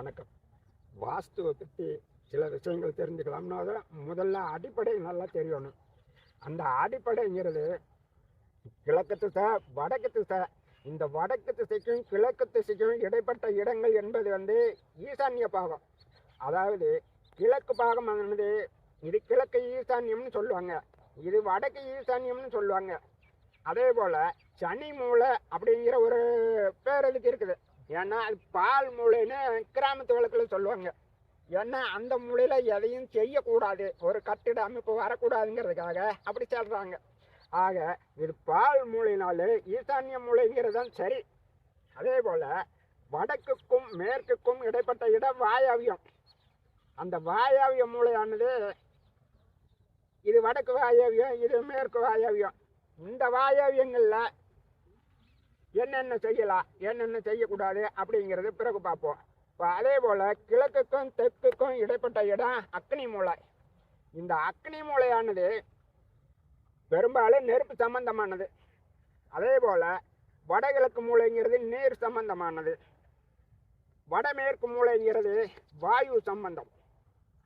வணக்கம். வாஸ்துவை பற்றி சில விஷயங்கள் தெரிஞ்சுக்கலாம்னா தான் முதல்ல அடிப்படை நல்லா தெரியணும். அந்த அடிப்படைங்கிறது கிழக்கு திசை வடக்கு திசை. இந்த வடக்கு திசைக்கும் கிழக்கு திசைக்கும் இடைப்பட்ட இடங்கள் என்பது வந்து ஈசான்ய பாகம். அதாவது கிழக்கு பாகம் ஆனது இது கிழக்கு ஈசான்யம்னு சொல்லுவாங்க. இது வடக்கு ஈசான்யம்னு சொல்லுவாங்க. அதே போல் சனி மூளை அப்படிங்கிற ஒரு பேர் இதுக்கு இருக்குது. ஏன்னா அது பால் மூளைன்னு கிராமத்து வழக்கில் சொல்லுவாங்க. ஏன்னா அந்த மூலையில் எதையும் செய்யக்கூடாது. ஒரு கட்டிட அமைப்பு வரக்கூடாதுங்கிறதுக்காக அப்படி சொல்கிறாங்க ஆக இது பால் மூளைனாலே ஈசான்ய மூளைங்கிறது தான் சரி. அதே போல் வடக்குக்கும் மேற்குக்கும் இடைப்பட்ட இடம் வாயாவியம் அந்த வாயாவிய மூளையானது இது வடக்கு வாயாவியம் இது மேற்கு வாயாவியம். இந்த வாயாவியங்களில் என்னென்ன செய்யலாம் என்னென்ன செய்யக்கூடாது அப்படிங்கிறது பிறகு பார்ப்போம். இப்போ அதே போல் கிழக்குக்கும் தெற்குக்கும் இடைப்பட்ட இடம் அக்னி மூளை. இந்த அக்னி மூளையானது பெரும்பாலும் நெருப்பு சம்பந்தமானது. அதே போல் வடகிழக்கு மூளைங்கிறது நீர் சம்பந்தமானது. வடமேற்கு மூளைங்கிறது வாயு சம்பந்தம்.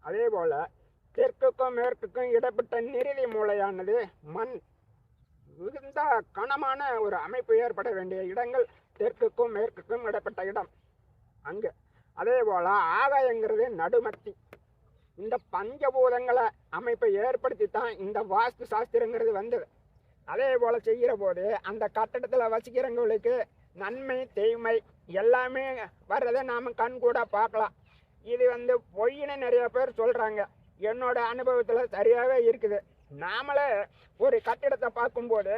அதே போல் தெற்குக்கும் மேற்குக்கும் இடைப்பட்ட நிறுதி மூளையானது மண். மிகுந்த கனமான ஒரு அமைப்பு ஏற்பட வேண்டிய இடங்கள் தெற்குக்கும் மேற்குக்கும் இடப்பட்ட இடம். அங்கே. அதே போல் ஆதாயங்கிறது நடுமத்தி. இந்த பஞ்சபூதங்களை அமைப்பை ஏற்படுத்தி தான் இந்த வாஸ்து சாஸ்திரங்கிறது வந்தது. அதே போல் செய்கிற போது அந்த கட்டடத்தில் வசிக்கிறவங்களுக்கு நன்மை தீமை எல்லாமே வர்றதை நாம் கண் கூட பார்க்கலாம். இது வந்து பொய்ன்னு நிறைய பேர் சொல்கிறாங்க என்னோட அனுபவத்தில் சரியாகவே இருக்குது. நாமளே ஒரு கட்டிடத்தை பார்க்கும்போது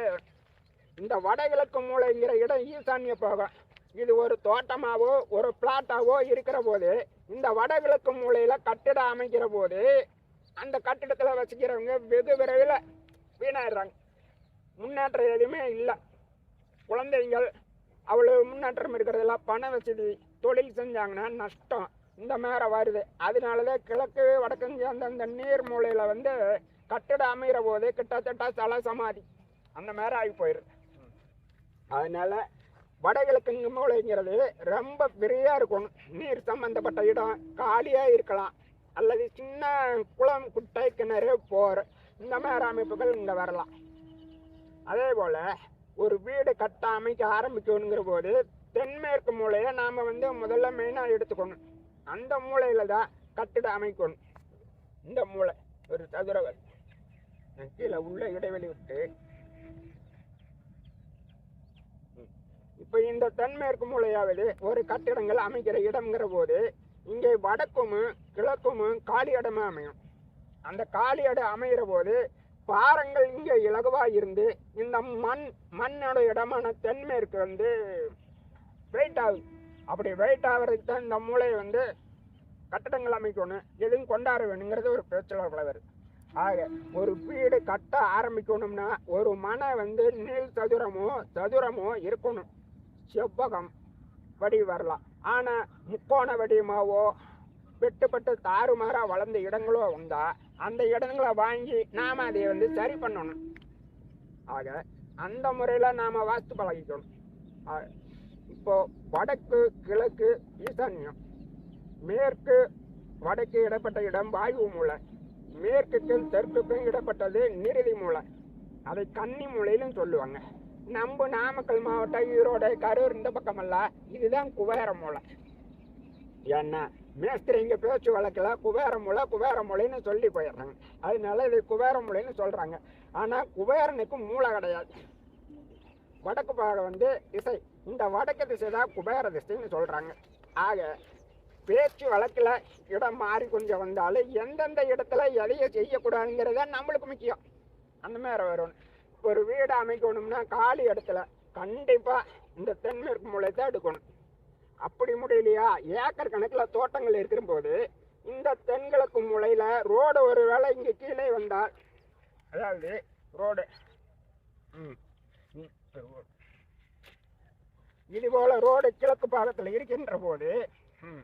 இந்த வடகிழக்கு மூலைங்கிற இடம் ஈசான்ய போகம் இது ஒரு தோட்டமாவோ ஒரு பிளாட்டாவோ இருக்கிற போது இந்த வடகிழக்கு மூலையில் கட்டிடம் அமைக்கிற போது அந்த கட்டிடத்தில் வசிக்கிறவங்க வெகு விரைவில் வீணாயிடுறாங்க. முன்னேற்றம் எதுவுமே இல்லை. குழந்தைகள் அவ்வளோ முன்னேற்றம் இருக்கிறதெல்லாம் பண வசதி தொழில் செஞ்சாங்கன்னா நஷ்டம். இந்த மாதிரி வருது. அதனால தான் கிழக்கு வடக்கு அந்தந்த அந்த நீர் மூலையில் வந்து கட்டடம் அமைகிற போது கிட்டத்தட்ட தலை சமாதி. அந்த மாதிரி ஆகி போயிடுது. அதனால வடகிழக்கு மூலைங்கிறது ரொம்ப ஃப்ரீயாக இருக்கணும். நீர் சம்பந்தப்பட்ட இடம் காலியாக இருக்கலாம். அல்லது சின்ன குளம் குட்டை கிணறு போர் இந்த மாதிரி அமைப்புகள் இங்கே வரலாம். அதே போல் ஒரு வீடு கட்ட அமைக்க ஆரம்பிக்கணுங்கிற போது தென்மேற்கு மூலையை நாம் வந்து முதல்ல மெயினாக எடுத்துக்கணும். அந்த மூலையில் தான் கட்டிட அமைக்கணும். இந்த மூளை ஒரு சதுரவல் கீழே உள்ள இடைவெளி விட்டு. இப்போ இந்த தென்மேற்கு மூலையாவது ஒரு கட்டிடங்கள் அமைக்கிற இடம்ங்கிற போது இங்கே வடக்கும் கிழக்கும் காலி இடமா அமையும். அந்த காலி இடம் அமைகிற போது பாறங்கள் இங்கே இலகுவாக இருந்து இந்த மண் மண்ணோட இடமான தென்மேற்கு வந்து வெயிட் ஆகுது. அப்படி வெயிட் ஆகிறதுக்கு தான் இந்த மூளை வந்து கட்டடங்கள் அமைக்கணும் எதுவும் கொண்டாட வேணுங்கிறது ஒரு பேச்சில் வருது. ஆக ஒரு வீடு கட்ட ஆரம்பிக்கணும்னா ஒரு மனை வந்து நீள் சதுரமோ சதுரமோ இருக்கணும். செவ்வகம் வடி வரலாம். ஆனால் முக்கோண வடிவமாவோ வெட்டுப்பட்டு தாறுமாறாக வளர்ந்த இடங்களோ வந்தால் அந்த இடங்களை வாங்கி நாம் அதை வந்து சரி பண்ணணும். ஆக அந்த முறையில் நாம் வாஸ்து பழகிக்கணும். இப்போது வடக்கு கிழக்கு ஈசான்யம். மேற்கு வடக்கு இடப்பட்ட இடம் வாயு மூலை மேற்குக்கும் தெற்குக்கும் இடப்பட்டது நிறுதி மூலை அதை கன்னி மூலையிலும் சொல்லுவாங்க. நம்ம நாமக்கல் மாவட்டம் ஈரோடு கரூர் இந்த பக்கமெல்லாம் இதுதான் குபேர மூலை ஏன்னா மேஸ்திரிங்க பேச்சு வழக்கில் குபேர மூலை குபேர மூலைன்னு சொல்லி போயிடுறாங்க. அதனால இது குபேர மூலைன்னு சொல்கிறாங்க ஆனால் குபேரனுக்கு மூளை கிடையாது. வடக்கு பாகம் வந்து திசை. இந்த வடக்கு திசை தான் குபேர திசைன்னு சொல்கிறாங்க ஆக பேச்சு வழக்கில் இடம் மாறி கொஞ்சம் வந்தாலும் எந்தெந்த இடத்துல எதையை செய்யக்கூடாதுங்கிறது நம்மளுக்கு முக்கியம். அந்த மாதிரி வரும். ஒரு வீடு அமைக்கணும்னா காலி இடத்துல கண்டிப்பாக இந்த தென்மேற்கு மூலை தான் எடுக்கணும். அப்படி முடியலையா? ஏக்கர் கணக்கில் தோட்டங்கள் இருக்கிற போது இந்த தென்கிழக்கு மூலையில் ரோடு ஒரு வேளை இங்கே கீழே வந்தால் அதாவது ரோடு ம் ம், ரோடு. இது போல ரோடு கிழக்கு பாகத்தில் இருக்கின்ற போது ம்,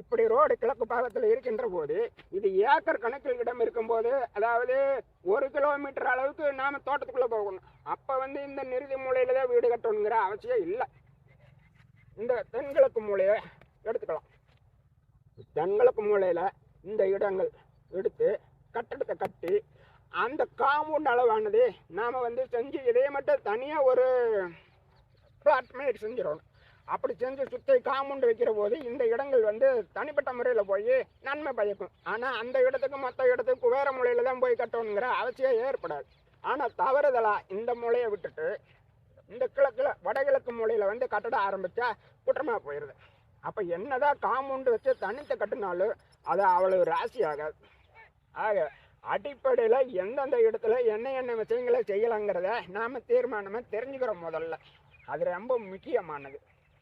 இப்படி ரோடு கிழக்கு பாகத்தில் இருக்கின்ற போது இது ஏக்கர் கணக்கில் இடம் இருக்கும்போது அதாவது ஒரு கிலோமீட்டர் அளவுக்கு நாம் தோட்டத்துக்குள்ளே போகணும். அப்போ வந்து இந்த நிறுதி மூலையில் தான் வீடு கட்டணுங்கிற அவசியம் இல்லை. இந்த தென்கிழக்கு மூலையை எடுத்துக்கலாம். தென்கிழக்கு மூலையில் இந்த இடங்கள் எடுத்து கட்டடத்தை கட்டி அந்த காம்பவுண்ட் அளவானது நாம் வந்து செஞ்சு இதே மட்டும் தனியாக ஒரு பிளாட் மாதிரி செஞ்சிடணும். அப்படி செஞ்சு சுற்றி காமுண்டு வைக்கிற போது இந்த இடங்கள் வந்து தனிப்பட்ட முறையில் போய் நன்மை பயக்கும். ஆனால் அந்த இடத்துக்கு மற்ற இடத்துக்கு வேறு முறையில் தான் போய் கட்டணுங்கிற அவசியம் ஏற்படாது. ஆனால் தவறுதலாக இந்த மூலையை விட்டுட்டு இந்த கிழக்கில் வடகிழக்கு மூலையில் வந்து கட்டட ஆரம்பித்தா குற்றமாக போயிடுது அப்போ என்னதான் காம்பவுண்டு வச்சு தனித்து கட்டினாலும் அது அவ்வளவு ராசி ஆகாது. ஆக அடிப்படையில் எந்தெந்த இடத்துல என்ன என்ன விஷயங்களை செய்யலாங்கிறத நாம் தீர்மானமாக தெரிஞ்சுக்கிறோம் முதல்ல. அது ரொம்ப முக்கியமானது.